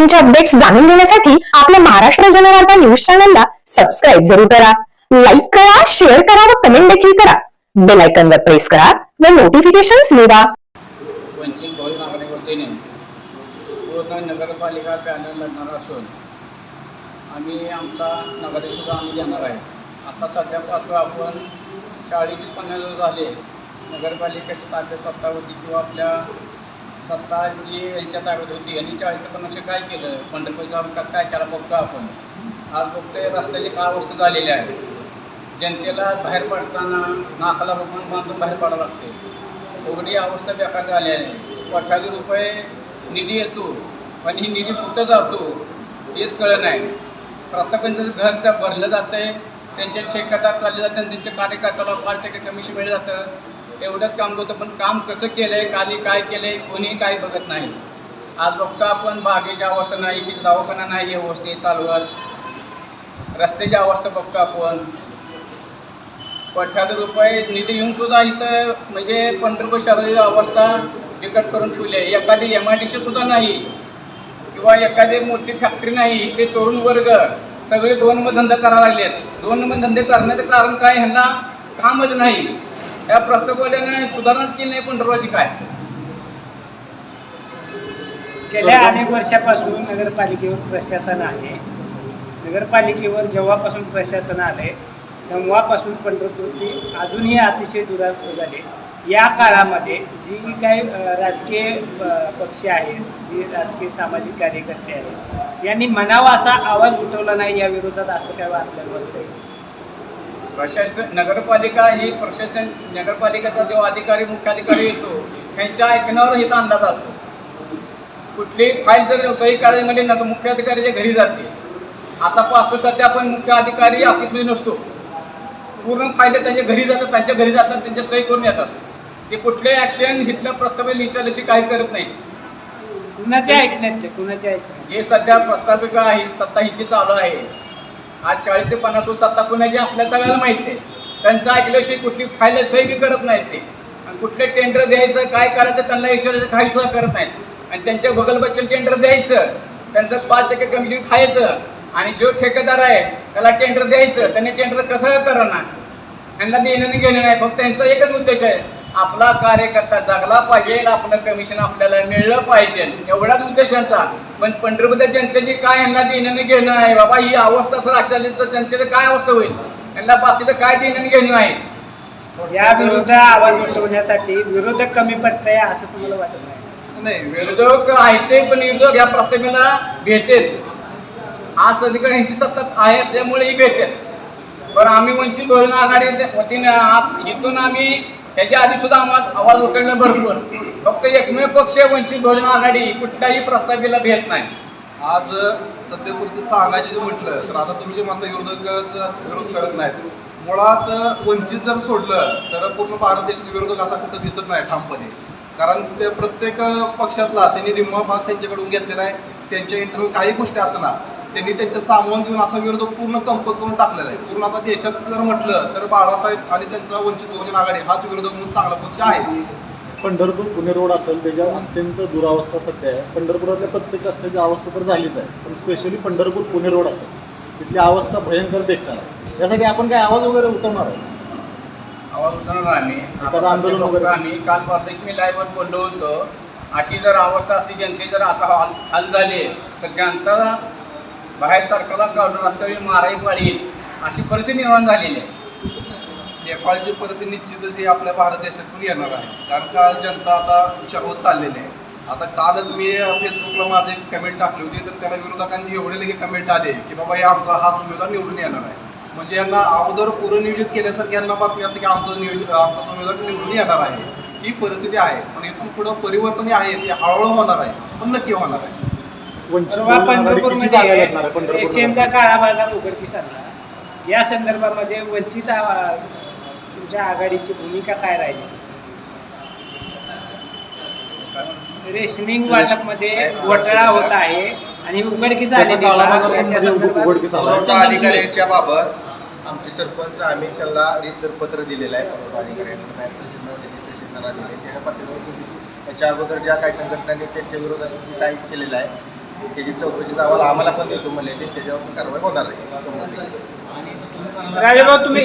वोटिंगचे updates जाणून घेण्यासाठी आपल्या महाराष्ट्र जनवार्ता न्यूज चॅनलला सबस्क्राईब जरूर करा. लाईक करा शेअर करा व कमेंट देखील करा. बेल आयकॉनवर प्रेस करा व नोटिफिकेशन्स मिळवा. वंचित बहुजन आघाडी पूर्ण नगरपालिका पॅनल लढणार असून आम्ही आमचा नगरसुद्धा आम्ही देणार आहे. आता सध्या पाहतो आपण चाळीस पन्नास झाले नगरपालिकेच्या ताब्यात सत्ता होती किंवा आपल्या सत्ता जी यांच्या ताब्यात होती यांनी चाळीस ते पन्नास वर्ष काय केलं? पंढरपूरचा विकास काय केला बघतो आपण. आज बघतोय रस्त्याची काय अवस्था झालेली आहे. जनतेला बाहेर पडताना नाकाला रोखून बांधून बाहेर पडावं लागते. एवढी अवस्था बेकार झाली आहे. कोट्याधी रुपये निधी येतो पण ही निधी कुठं जातो हेच कळलं नाही. प्रस्थापितांचं घरचं भरलं जातं आहे त्यांचे ठेकेदार चालले आणि त्यांच्या कार्यकर्त्याला पाच टक्के कमिशन मिळलं जातं. एवढंच काम होतं पण काम कसं केलं आहे काली काय केलं आहे कोणीही काही बघत नाही. आज बघतो आपण बागेची अवस्था नाही की दवाखाना नाही व्यवस्थित चालवत रस्त्याची अवस्था बघतो आपण. कोट्याधी रुपये निधी येऊन सुद्धा इथं म्हणजे पंढरपूर शहराची अवस्था बिकट करून ठेवली आहे. एखादी एम आय डी सुद्धा नाही. किंवा एखादी मोठी फॅक्टरी नाही इथले तरुण वर्ग सगळे दोन मग धंदा करायला लागलेत. दोन मग धंदे करण्याचं कारण काय? ह्यांना कामच नाही. या प्रस्तावल्याने सुधारणाच केली नाही पंढरपूरची काय? गेल्या अनेक वर्षापासून नगरपालिकेवर प्रशासन आहे. नगरपालिकेवर जेव्हापासून प्रशासन आले तेव्हापासून पंढरपूरची अजूनही अतिशय दुरावस्था झाली. या काळामध्ये जी काही राजकीय पक्ष आहेत जी राजकीय सामाजिक कार्यकर्ते आहेत यांनी म्हणावा असा आवाज उठवला नाही या विरोधात असं काय वाटलं वाटतंय प्रशासन नगरपालिका ही प्रशासन नगरपालिकेचा जो अधिकारी मुख्य अधिकारी येतो ह्यांच्या ऐकण्यावर इथं आणला जातो. कुठली फाईल जर सही करायची म्हणजे नगर मुख्य अधिकारीच्या घरी जाते आता पाहतो सध्या आपण मुख्य अधिकारी ऑफिसमध्ये नसतो. पूर्ण फाईल त्यांच्या घरी जातात त्यांच्या घरी जातात त्यांच्या सही करून येतात. ते कुठले ॲक्शन इथल्या प्रस्तावित विचारल्याशी काही करत नाही. कुणाच्या ऐकण्यात कुणाच्या ऐकण्यात जे सध्या प्रस्ताविका आहे सत्ता हिची चालू आहे. आज चाळीस ते पन्नास वर्ष सत्ता कुणाची आपल्या सगळ्याला माहिती आहे. त्यांचं ऐकल्याशिवाय कुठली फाईल सही बी करत नाहीत ते. आणि कुठले टेंडर द्यायचं काय करायचं त्यांना विचारायचं काही सुद्धा करत नाहीत. आणि त्यांच्या बगलबच्चल टेंडर द्यायचं त्यांचं पाच टक्के कमिशन खायचं आणि जो ठेकेदार आहे त्याला टेंडर द्यायचं त्यांनी टेंडर कसं करणार? त्यांना देणं घेणं नाही फक्त त्यांचा एकच उद्देश आहे आपला कार्यकर्ता जगला पाहिजे आपलं कमिशन आपल्याला मिळलं पाहिजे. एवढाच उद्देशांचा पण पंढरपूरच्या जनतेची काय यांना देणं घेणं आहे? बाबा ही अवस्था जर अशी आली तर जनतेचं काय अवस्था होईल? यांना बाकीचं काय देणं घेणं नाही या विरुद्ध आवाज उठवण्यासाठी विरोधक कमी पडतंय असं तुम्हाला वाटत नाही? नाही विरोधक आहेत ते पण विरोधक या प्रस्तावाला भेटेल. आज सध्या यांची सत्ता आहे असल्यामुळे ही भेटेल. पण आम्ही वंचित बहुजन आघाडी वतीने आत इथून आम्ही त्याच्या आधी सुद्धा आवाज आवाज उठवणं भरपूर. फक्त एकमेव पक्ष वंचित बहुजन आघाडी कुठल्याही प्रस्ताविला भेट नाही. आज सध्यापुरतं सांगायचे जर म्हटलं तर आता तुम्ही जे म्हणता विरोधकच विरोध करत नाहीत. मुळात वंचित जर सोडलं तर पूर्ण भारत देश विरोधक असा कुठं दिसत नाही ठामपणे. कारण ते प्रत्येक पक्षातला त्यांनी निम्मा भाग त्यांच्याकडून घेतलेला आहे. त्यांच्या इंटरव्ह्यू काही गोष्टी असणार. त्यांनी त्यांच्या सामावून घेऊन असा विरोधक पूर्ण कमकत करून टाकलेला आहे. पूर्ण आता देशात जर म्हटलं तर बाळासाहेब आणि त्यांचा वंचित बहुजन आघाडी हाच विरोधक म्हणून चांगला पक्ष आहे. पंढरपूर पुणे रोड असेल त्याच्यावर अत्यंत दुरावस्था सध्या आहे. पंढरपुरातल्या प्रत्येक रस्त्याची अवस्था तर झालीच आहे पण स्पेशली पंढरपूर पुणे रोड असेल तिथली अवस्था भयंकर बेकार आहे. यासाठी आपण काय आवाज वगैरे उठवणार आहे? आवाज उठवणार आम्ही आता एखादं आंदोलन वगैरे? आम्ही काल परदेश मी लाईव्हवर बोललो होतो. अशी जर अवस्था असली जनते जर असा हाल हाल झाले तर जनता बाहेर सरकारला काढून रस्त्यावर माराई पडेल. अशी परिस्थिती निर्माण झालेली आहे. नेपाळची परिस्थिती निश्चितच ही आपल्या भारत देशातून येणार आहे. कारण का जनता आता हुशार होत चाललेली आहे. आता कालच मी फेसबुकला माझं एक कमेंट टाकली होती तर त्याला विरोधकांची एवढे लगे कमेंट आले की बाबा हे आमचा हाच उमेदवार निवडून येणार आहे. म्हणजे यांना अगोदर पूर्वनियोजित केल्यासारखी यांना बातमी असते की आमचं नियोजित आमचा उमेदवार निवडून येणार आहे. ही परिस्थिती आहे. पण इथून पुढं परिवर्तन आहे ते हळूहळू होणार आहे. पण नक्की होणार आहे. आहे पंढरपूरमध्ये? एशियनचा काळा बाजार उघडकीस आणला या संदर्भामध्ये वंचित तुमच्या आघाडीची भूमिका काय राहिली? रेशनिंग वाटपमध्ये घोटाळा होत आहे आणि उघडकीसमध्ये अधिकाऱ्याच्या बाबत आमचे सरपंच आम्ही त्यांना रितसर पत्र दिलेलं आहे. पुरवठा अधिकाऱ्यांकडे नाही तहसीलदार दिले तहसीलदारांना दिले त्याच्या पत्रावर तुम्ही त्याच्या अगोदर ज्या काही संघटनांनी त्यांच्या विरोधात काही केलेलं आहे त्याची चौकशीचा अहवाल आम्हाला पण देतो म्हणले ते त्याच्यावरती कारवाई होणार आहे. राजेभाऊ तुम्ही